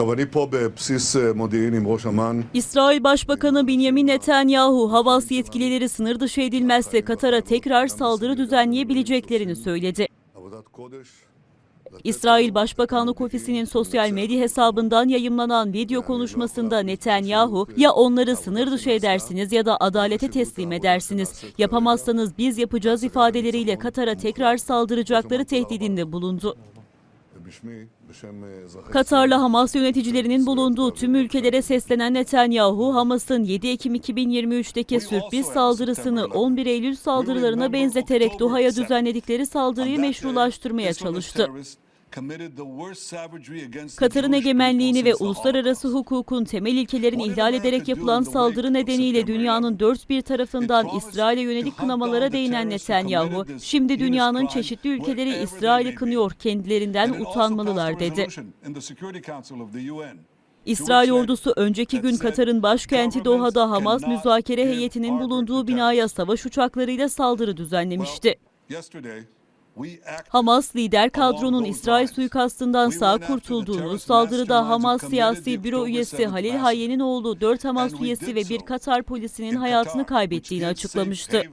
טוב, אני פה בבסיס אה, מודיעין עם ראש אמ"ן. İsrail Başbakanı Benjamin Netanyahu, Havas yetkilileri sınır dışı edilmezse Katar'a tekrar saldırı düzenleyebileceklerini söyledi. עבודת קודש. İsrail Başbakanlık Ofisi'nin sosyal medya hesabından yayımlanan video konuşmasında Netanyahu, ya onları sınır dışı edersiniz ya da adalete teslim edersiniz. Yapamazsanız biz yapacağız ifadeleriyle Katar'a tekrar saldıracakları tehdidinde bulundu. Katar'la Hamas yöneticilerinin bulunduğu tüm ülkelere seslenen Netanyahu, Hamas'ın 7 Ekim 2023'teki sürpriz saldırısını 11 Eylül saldırılarına benzeterek Doha'ya düzenledikleri saldırıyı meşrulaştırmaya çalıştı. Katar'ın egemenliğini ve uluslararası hukukun temel ilkelerini ihlal ederek yapılan saldırı nedeniyle dünyanın dört bir tarafından İsrail'e yönelik kınamalara değinen Netanyahu, şimdi dünyanın çeşitli ülkeleri İsrail'i kınıyor, kendilerinden utanmalılar dedi. İsrail ordusu önceki gün Katar'ın başkenti Doha'da Hamas müzakere heyetinin bulunduğu binaya savaş uçaklarıyla saldırı düzenlemişti. Hamas lider kadronun İsrail suikastından sağ kurtulduğunu, saldırıda Hamas siyasi büro üyesi Halil Hayye'nin oğlu 4 Hamas üyesi ve bir Katar polisinin hayatını kaybettiğini açıklamıştı.